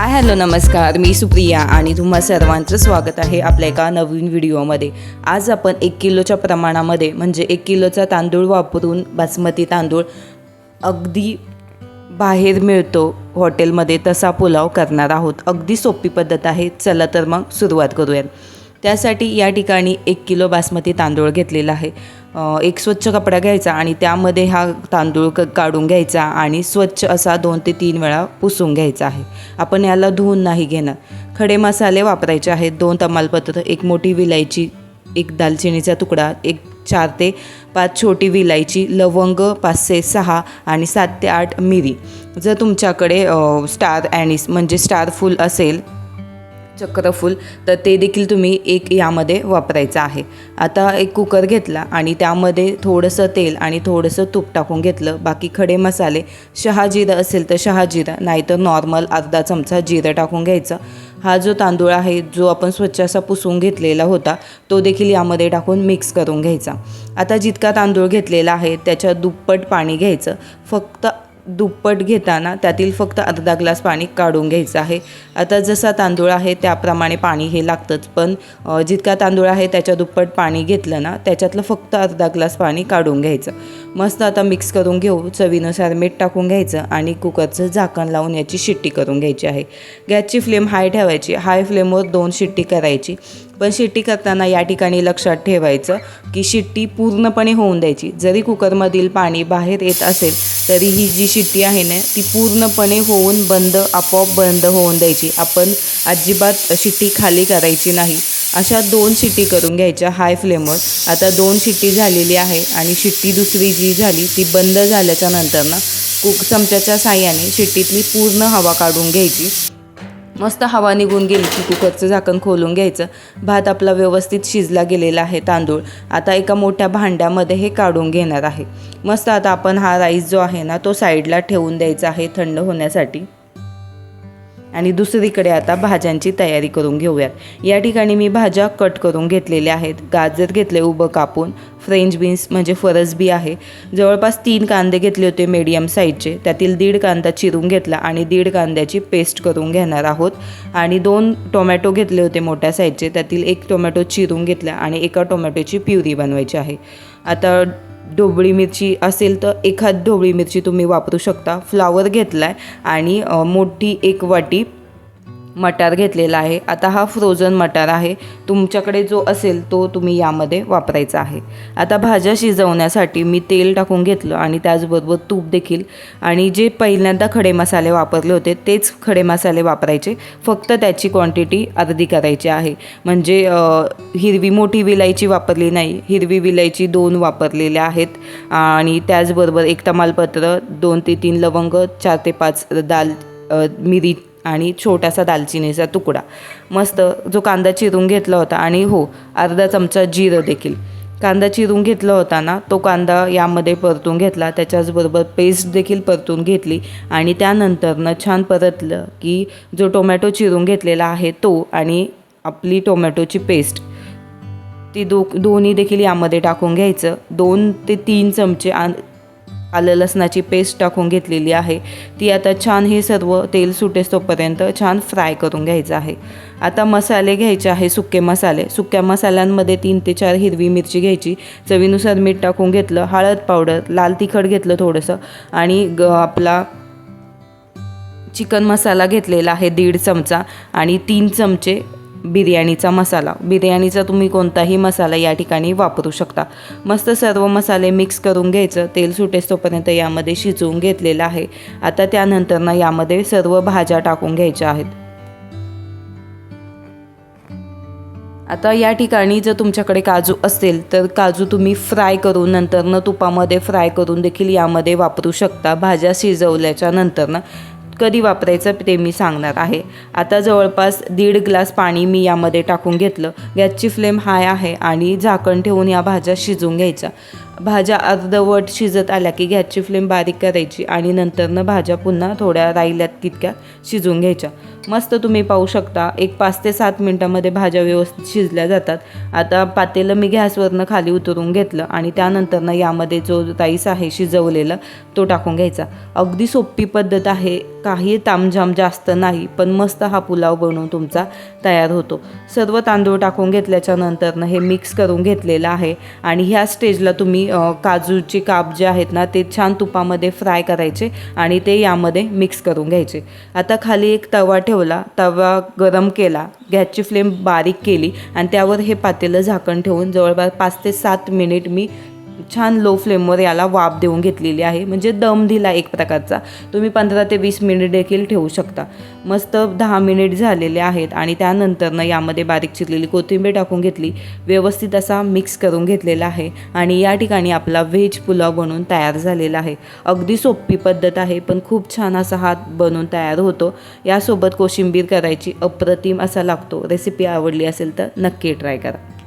Hi hello नमस्कार. मी सुप्रिया आणि तुम्हा सर्वांचं स्वागत आहे आपल्या एका नवीन व्हिडिओमध्ये. आज आपण एक किलोच्या प्रमाणामध्ये म्हणजे एक किलोचा तांदूळ वापरून बासमती तांदूळ अगदी बाहेर मिळतो हॉटेलमध्ये तसा पुलाव करणार आहोत. अगदी सोपी पद्धत आहे. चला तर मग सुरुवात करूयात. त्यासाठी या ठिकाणी एक किलो बासमती तांदूळ घेतलेला आहे. एक स्वच्छ कपडा घ्यायचा आणि त्यामध्ये हा तांदूळ क काढून घ्यायचा आणि स्वच्छ असा दोन ते तीन वेळा पुसून घ्यायचा आहे. आपण याला धुवून नाही घेणार. खडे मसाले वापरायचे आहेत. दोन तमालपत्र एक मोठी विलायची एक दालचिनीचा तुकडा एक चार ते पाच छोटी विलायची लवंग पाचशे सहा आणि सात ते आठ मिरी. जर तुमच्याकडे स्टार ॲनिस म्हणजे स्टार फूल असेल चक्रफूल तर ते देखील तुम्ही एक यामध्ये वापरायचं आहे. आता एक कुकर घेतला आणि त्यामध्ये थोडंसं तेल आणि थोडंसं तूप टाकून घेतलं. बाकी खडे मसाले शहा जिरं असेल तर शहाजिरा नाहीतर नॉर्मल अर्धा चमचा जिरं टाकून घ्यायचं. हा जो तांदूळ आहे जो आपण स्वच्छ असा पुसून घेतलेला होता तो देखील यामध्ये टाकून मिक्स करून घ्यायचा. आता जितका तांदूळ घेतलेला आहे त्याच्या दुप्पट पाणी घ्यायचं. फक्त दुप्पट घेताना त्यातील फक्त अर्धा ग्लास पाणी काढून घ्यायचं आहे. आता जसा तांदूळ आहे त्याप्रमाणे पाणी हे लागतंच. पण जितका तांदूळ आहे त्याच्या दुप्पट पाणी घेतलं ना त्याच्यातलं फक्त अर्धा ग्लास पाणी काढून घ्यायचं. मस्त आता मिक्स करून घेऊ चवीनुसार मीठ टाकून घ्यायचं आणि कुकरचं झाकण लावून याची शिट्टी करून घ्यायची आहे. गॅसची फ्लेम हाय ठेवायची हाय फ्लेमवर दोन शिट्टी करायची. पण शिट्टी करताना या ठिकाणी लक्षात ठेवायचं की शिट्टी पूर्णपणे होऊन द्यायची. जरी कुकरमधील पाणी बाहेर येत असेल तरी ही जी शिट्टी आहे ना ती पूर्णपणे होऊन बंद आपोआप बंद होऊन द्यायची. आपण अजिबात शिट्टी खाली करायची नाही. अशा दोन शिट्टी करून घ्यायच्या हाय फ्लेमवर. आता दोन शिट्टी झालेली आहे आणि शिट्टी दुसरी जी झाली ती बंद झाल्याच्यानंतर ना कुक चमच्याच्या साह्याने शिट्टीतली पूर्ण हवा काढून घ्यायची. मस्त हवा निघून गेली की कुकरचं झाकण खोलून घ्यायचं. भात आपला व्यवस्थित शिजला गेलेला आहे तांदूळ. आता एका मोठ्या भांड्यामध्ये हे काढून घेणार आहे. मस्त आता आपण हा राईस जो आहे ना तो साईडला ठेवून द्यायचा आहे थंड होण्यासाठी. आणि दुसरीकडे आता भाज्यांची तयारी करून घेऊयात. या ठिकाणी मी भाज्या कट करून घेतलेल्या आहेत. गाजर घेतले उभं कापून. फ्रेंच बीन्स म्हणजे फरसबी आहे. जवळपास तीन कांदे घेतले होते मीडियम साईजचे त्यातील दीड कांदा चिरून घेतला आणि दीड कांद्याची पेस्ट करून घेणार आहोत. आणि दोन टोमॅटो घेतले होते मोठ्या साईजचे त्यातील एक टोमॅटो चिरून घेतला आणि एका टोमॅटोची प्युरी बनवायची आहे. आता ढोबळी मिरची असेल तर एखाद ढोबळी मिरची तुम्ही वापरू शकता. फ्लावर घेतला आहे आणि मोठी एक वाटी मटार घेतलेला आहे. आता हा फ्रोझन मटार आहे. तुमच्याकडे जो असेल तो तुम्ही यामध्ये वापरायचा आहे. आता भाज्या शिजवण्यासाठी मी तेल टाकून घेतलं आणि त्याचबरोबर तूप देखील. आणि जे पहिल्यांदा खडे मसाले वापरले होते तेच खडे मसाले वापरायचे. फक्त त्याची क्वांटिटी अर्धी करायची आहे. म्हणजे हिरवी मोठी विलायची वापरली नाही. हिरवी विलायची दोन वापरलेल्या आहेत. आणि त्याचबरोबर एक तमालपत्र दोन ते तीन लवंग चार ते पाच दाल मिरी आणि छोटासा दालचिनीचा तुकडा. मस्त जो कांदा चिरून घेतला होता आणि हो अर्धा चमचा जिरं देखील. कांदा चिरून घेतला होता ना तो कांदा यामध्ये परतून घेतला. त्याच्याचबरोबर पेस्ट देखील परतून घेतली आणि त्यानंतरनं छान परतलं की जो टोमॅटो चिरून घेतलेला आहे तो आणि आपली टोमॅटोची पेस्ट. ती दो दोन्ही देखील यामध्ये टाकून घ्यायचं. दोन ते तीन चमचे आन आलं लसणाची पेस्ट टाकून घेतलेली आहे. ती आता छान हे सर्व तेल सुटेसोपर्यंत छान फ्राय करून घ्यायचं आहे. आता मसाले घ्यायचे आहे सुके मसाले. सुक्या मसाल्यांमध्ये तीन ते चार हिरवी मिरची घ्यायची. चवीनुसार मीठ टाकून घेतलं हळद पावडर लाल तिखट घेतलं थोडंसं आणि ग आपला चिकन मसाला घेतलेला आहे दीड चमचा आणि तीन चमचे बिर्याणीचा मसाला. बिर्याणीचा तुम्ही कोणताही मसाला या ठिकाणी वापरू शकता. मस्त सर्व मसाले मिक्स करून घ्यायचं. तेल सुटेसोपर्यंत यामध्ये शिजवून घेतलेलं आहे. आता त्यानंतर ना यामध्ये सर्व भाज्या टाकून घ्यायच्या आहेत. आता या ठिकाणी जर तुमच्याकडे काजू असेल तर काजू तुम्ही फ्राय करून नंतरनं तुपामध्ये फ्राय करून देखील यामध्ये वापरू शकता. भाज्या शिजवल्याच्या नंतरनं कधी वापरायचं ते मी सांगणार आहे. आता जवळपास दीड ग्लास पाणी मी यामध्ये टाकून घेतलं. गॅसची फ्लेम हाय आहे आणि झाकण ठेवून या भाज्या शिजवून घ्यायच्या. भाज्या अर्धवट शिजत आल्या की गॅसची फ्लेम बारीक करायची आणि नंतरनं भाज्या पुन्हा थोड्या राहिल्यात तितक्या शिजवून घ्यायच्या. मस्त तुम्ही पाहू शकता एक पाच ते सात मिनटामध्ये भाज्या व्यवस्थित शिजल्या जातात. आता पातेलं मी गॅसवरनं खाली उतरून घेतलं आणि त्यानंतरनं यामध्ये जो राईस आहे शिजवलेला तो टाकून घ्यायचा. अगदी सोपी पद्धत आहे काही तामझाम जास्त नाही पण मस्त हा पुलाव बनवून तुमचा तयार होतो. सर्व तांदूळ टाकून घेतल्याच्या नंतरनं हे मिक्स करून घेतलेलं आहे आणि ह्या स्टेजला तुम्ही काजूचे काप जे आहेत ना ते छान तुपामध्ये फ्राय करायचे आणि ते यामध्ये मिक्स करून घ्यायचे. आता खाली एक तवा ठेवला तवा गरम केला गॅसची फ्लेम बारीक केली आणि त्यावर हे पातेलं झाकण ठेवून जवळपास पाच ते सात मिनिट मी छान लो फ्लेमवर याला वाफ देऊन घेतलेली आहे. म्हणजे दम दिला एक प्रकारचा. तुम्ही पंधरा ते वीस मिनिट देखील ठेवू शकता. मस्त दहा मिनिट झालेले आहेत आणि त्यानंतरनं यामध्ये बारीक चिरलेली कोथिंबीर टाकून घेतली. व्यवस्थित असा मिक्स करून घेतलेला आहे आणि या ठिकाणी आपला व्हेज पुलाव बनवून तयार झालेला आहे. अगदी सोपी पद्धत आहे पण खूप छान असा हा बनवून तयार होतो. यासोबत कोशिंबीर करायची अप्रतिम असा लागतो. रेसिपी आवडली असेल तर नक्की ट्राय करा.